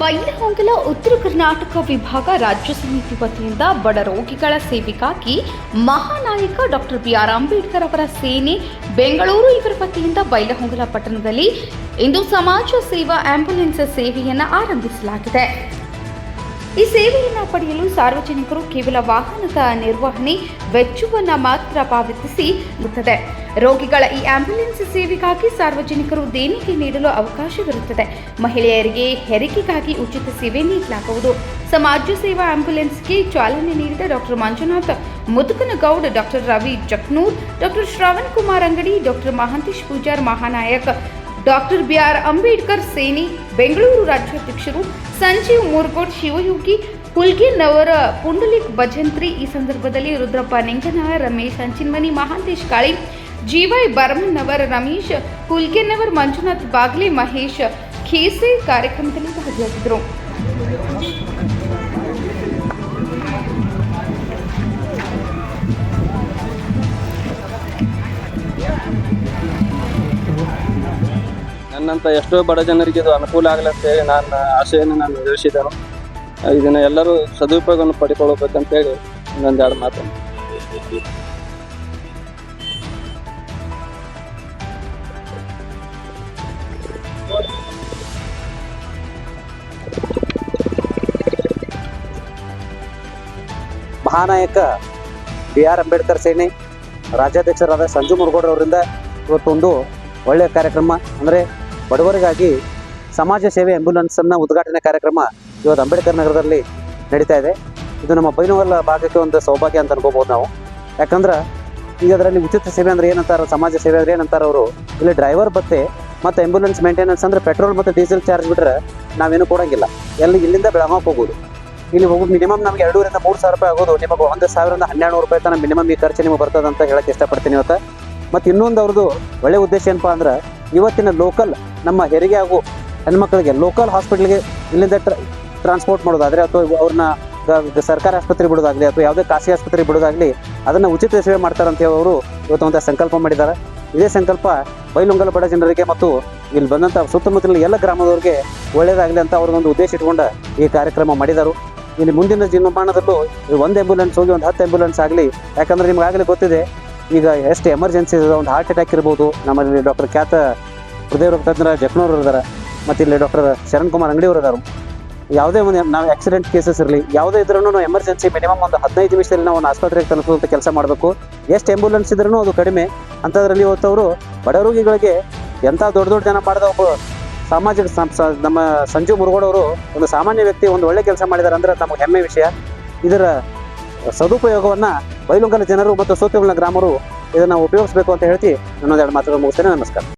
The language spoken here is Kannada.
ಬೈಲಹೊಂಗಲ ಉತ್ತರ ಕರ್ನಾಟಕ ವಿಭಾಗ ರಾಜ್ಯ ಸಮಿತಿ ವತಿಯಿಂದ ಬಡ ರೋಗಿಗಳ ಸೇವೆಗಾಗಿ ಮಹಾನಾಯಕ ಡಾಕ್ಟರ್ ಬಿ ಆರ್ ಅಂಬೇಡ್ಕರ್ ಅವರ ಸೇನೆ ಬೆಂಗಳೂರು ಇವರ ವತಿಯಿಂದ ಬೈಲಹೊಂಗಲ ಪಟ್ಟಣದಲ್ಲಿ ಇಂದು ಸಮಾಜ ಸೇವಾ ಆಂಬ್ಯುಲೆನ್ಸ್ ಸೇವೆಯನ್ನು ಆರಂಭಿಸಲಾಗಿದೆ. ಈ ಸೇವೆಯನ್ನು ಪಡೆಯಲು ಸಾರ್ವಜನಿಕರು ಕೇವಲ ವಾಹನದ ನಿರ್ವಹಣೆ, ವೆಚ್ಚವನ್ನು ಮಾತ್ರ ಪಾವತಿಸಿ ಇರುತ್ತದೆ ರೋಗಿಗಳ ಈ ಆಂಬ್ಯುಲೆನ್ಸ್ ಸೇವೆಗಾಗಿ ಸಾರ್ವಜನಿಕರು ದೇಣಿಗೆ ನೀಡಲು ಅವಕಾಶವಿರುತ್ತದೆ. ಮಹಿಳೆಯರಿಗೆ ಹೆರಿಗೆಗಾಗಿ ಉಚಿತ ಸೇವೆ ನೀಡಲಾಗುವುದು. ಸಮಾಜ ಸೇವಾ ಆಂಬ್ಯುಲೆನ್ಸ್ಗೆ ಚಾಲನೆ ನೀಡಿದ doctor Manjunath, Mudukanagoud doctor Ravi Jaknur doctor Shravan Kumar Angadi doctor Mahantesh Pujar Mahanayak doctor B R Ambedkar Sene, Bengaluru ರಾಜ್ಯಾಧ್ಯಕ್ಷರು ಸಂಜೀವ್ ಮುರ್ಗೋಡ್ ಶಿವಯೋಗಿ, ಹುಲ್ಗಿನವರ ಪುಂಡಲಿಕ್ ಭಜಂತ್ರಿ, ಈ ಸಂದರ್ಭದಲ್ಲಿ ರುದ್ರಪ್ಪ ನಿಂಗನ ರಮೇಶ್ ಅಂಚಿನ್ಮನಿ ಮಹಾಂತೇಶ್ ಕಾಳಿ, ಜಿವೈ ಬರ್ಮನ್ನವರ್, ರಮೇಶ್ ಹುಲ್ಗೆನ್ನವರ್ ಮಂಜುನಾಥ್ ಬಾಗ್ಲೆ, ಮಹೇಶ್ ಖೇಸೆ ಕಾರ್ಯಕ್ರಮದಲ್ಲಿ ಭಾಗಿಯಾಗಿದ್ದರು. ನನ್ನಂತ ಎಷ್ಟೋ ಬಡ ಜನರಿಗೆ ಇದು ಅನುಕೂಲ ಆಗಲಿ ಅಂತೇಳಿ ನನ್ನ ಆಶೆಯನ್ನು ನಾನು ತಿಳಿಸಿದ್ದೇನೆ ಇದನ್ನು ಎಲ್ಲರೂ ಸದುಪಯೋಗವನ್ನು ಪಡ್ಕೊಳ್ಬೇಕಂತೇಳಿ ಇನ್ನೊಂದು ಎರಡು ಮಾತು. ಮಹಾನಾಯಕ ಬಿ ಆರ್ ಅಂಬೇಡ್ಕರ್ ಸೇನೆ ರಾಜ್ಯಾಧ್ಯಕ್ಷರಾದ ಸಂಜು ಮುರುಗೋಡ್ರವರಿಂದ ಇವತ್ತೊಂದು ಒಳ್ಳೆಯ ಕಾರ್ಯಕ್ರಮ, ಅಂದರೆ ಬಡವರಿಗಾಗಿ ಸಮಾಜ ಸೇವೆ ಆಂಬ್ಯುಲೆನ್ಸನ್ನು ಉದ್ಘಾಟನೆ ಕಾರ್ಯಕ್ರಮ ಇವತ್ತು ಅಂಬೇಡ್ಕರ್ ನಗರದಲ್ಲಿ ನಡೀತಾ ಇದೆ. ಇದು ನಮ್ಮ ಬೈನವಲ್ಲ ಭಾಗಕ್ಕೆ ಒಂದು ಸೌಭಾಗ್ಯ ಅಂತ ಅನ್ಕೋಬಹುದು ನಾವು. ಯಾಕಂದ್ರೆ ಈಗ ಅದರಲ್ಲಿ ಉಚಿತ ಸೇವೆ ಅಂದ್ರೆ ಏನಂತಾರ, ಸಮಾಜ ಸೇವೆ ಅಂದ್ರೆ ಏನಂತಾರ ಅವರು, ಇಲ್ಲಿ ಡ್ರೈವರ್ ಬತ್ತೆ ಮತ್ತು ಆಂಬ್ಯುಲೆನ್ಸ್ ಮೇಂಟೆನೆನ್ಸ್ ಅಂದ್ರೆ ಪೆಟ್ರೋಲ್ ಮತ್ತು ಡೀಸೆಲ್ ಚಾರ್ಜ್ ಬಿಟ್ರೆ ನಾವೇನು ಕೊಡಂಗಿಲ್ಲ. ಎಲ್ಲಿ, ಇಲ್ಲಿಂದ ಬೆಳಗಾವಿಗೆ ಹೋಗೋದು. ಇಲ್ಲಿ ಹೋಗೋದು ಮಿನಿಮಮ್ ನಮ್ಗೆ ಎರಡೂರಿಂದ ಮೂರು ಸಾವಿರ ರೂಪಾಯಿ ಆಗೋದು. ನಿಮಗೆ ಒಂದು ಸಾವಿರದ ಹನ್ನೆರಡು ನೂರು ರೂಪಾಯಿ ತನಕ ಮಿನಿಮಮ್ ಈ ಖರ್ಚು ನಿಮಗೆ ಬರ್ತದೆ ಅಂತ ಹೇಳಕ್ಕೆ ಇಷ್ಟಪಡ್ತೀನಿ ಇವತ್ತು. ಮತ್ತು ಇನ್ನೊಂದು ಅವ್ರದ್ದು ಒಳ್ಳೆ ಉದ್ದೇಶ ಏನಪ್ಪ ಅಂದ್ರೆ ಇವತ್ತಿನ ಲೋಕಲ್ ನಮ್ಮ ಹೆರಿಗೆ ಹಾಗೂ ಹೆಣ್ಮಕ್ಳಿಗೆ ಲೋಕಲ್ ಹಾಸ್ಪಿಟ್ಲಿಗೆ ಇಲ್ಲಿಂದ ಟ್ರಾನ್ಸ್ಪೋರ್ಟ್ ಮಾಡೋದಾದರೆ ಅಥವಾ ಅವ್ರನ್ನ ಸರ್ಕಾರಿ ಆಸ್ಪತ್ರೆ ಬಿಡೋದಾಗಲಿ ಅಥವಾ ಯಾವುದೇ ಖಾಸಗಿ ಆಸ್ಪತ್ರೆ ಬಿಡೋದಾಗಲಿ ಅದನ್ನು ಉಚಿತ ಸೇವೆ ಮಾಡ್ತಾರೆ ಅಂತ ಹೇಳಿ ಅವರು ಇವತ್ತು ಒಂದು ಸಂಕಲ್ಪ ಮಾಡಿದ್ದಾರೆ. ಇದೇ ಸಂಕಲ್ಪ ಬೈಲುಂಗಲ ಬಡ ಜನರಿಗೆ ಮತ್ತು ಇಲ್ಲಿ ಬಂದಂಥ ಸುತ್ತಮುತ್ತಲಿನ ಎಲ್ಲ ಗ್ರಾಮದವ್ರಿಗೆ ಒಳ್ಳೆಯದಾಗಲಿ ಅಂತ ಅವ್ರದ್ದೊಂದು ಉದ್ದೇಶ ಇಟ್ಕೊಂಡು ಈ ಕಾರ್ಯಕ್ರಮ ಮಾಡಿದರು. ಇಲ್ಲಿ ಮುಂದಿನ ಜೀವಮಾನದಲ್ಲೂ ಒಂದು ಆಂಬ್ಯುಲೆನ್ಸ್ ಹೋಗಿ ಒಂದು ಹತ್ತು ಆಂಬ್ಯುಲೆನ್ಸ್ ಆಗಲಿ. ಯಾಕಂದ್ರೆ ನಿಮ್ಗೆ ಆಗಲೇ ಗೊತ್ತಿದೆ ಈಗ ಎಷ್ಟು ಎಮರ್ಜೆನ್ಸಿ ಒಂದು ಹಾರ್ಟ್ ಅಟ್ಯಾಕ್ ಇರ್ಬೋದು. ನಮ್ಮಲ್ಲಿ ಡಾಕ್ಟರ್ ಖ್ಯಾತ ಹೃದಯ ರೋಗ ತಜ್ಞರ ಜಕ್ನೋರ್ ಇದ್ದಾರೆ ಮತ್ತು ಇಲ್ಲಿ ಡಾಕ್ಟರ್ ಶರಣ್ ಕುಮಾರ್ ಅಂಗಡಿಯವರು ಇದ್ದಾರೆ ಯಾವುದೇ ಒಂದು ನಾವು ಆಕ್ಸಿಡೆಂಟ್ ಕೇಸಸ್ ಇರಲಿ, ಯಾವುದೇ ಇದ್ರೂ ಎಮರ್ಜೆನ್ಸಿ ಮಿನಿಮಮ್ ಒಂದು ಹದಿನೈದು ನಿಮಿಷದಲ್ಲಿ ನಾವು ಒಂದು ಆಸ್ಪತ್ರೆಗೆ ತಲುಪುವಂಥ ಕೆಲಸ ಮಾಡಬೇಕು. ಎಷ್ಟು ಆಂಬ್ಯುಲೆನ್ಸ್ ಇದ್ರೂ ಅದು ಕಡಿಮೆ. ಅಂಥದ್ರಲ್ಲಿ ಇವತ್ತು ಅವರು ಬಡ ರೋಗಿಗಳಿಗೆ ಎಂಥ ದೊಡ್ಡ ದೊಡ್ಡ ಜನ ಮಾಡಿದ ಒಬ್ಬ ಸಾಮಾಜಿಕ ನಮ್ಮ ಸಂಜು ಮುರುಗೋಡವರು ಒಂದು ಸಾಮಾನ್ಯ ವ್ಯಕ್ತಿ ಒಂದು ಒಳ್ಳೆ ಕೆಲಸ ಮಾಡಿದ್ದಾರೆ ಅಂದರೆ ನಮಗೆ ಹೆಮ್ಮೆ ವಿಷಯ. ಇದರ ಸದುಪಯೋಗವನ್ನು ಬೈಲುಂಗಲ ಜನರು ಮತ್ತು ಸುತ್ತಮುತ್ತಲಿನ ಗ್ರಾಮರು ಇದನ್ನು ಉಪಯೋಗಿಸಬೇಕು ಅಂತ ಹೇಳ್ತಿ. ನನ್ನೊಂದೆರಡು ಮಾತುಗಳು ಮುಗಿಸ್ತೇನೆ. ನಮಸ್ಕಾರ.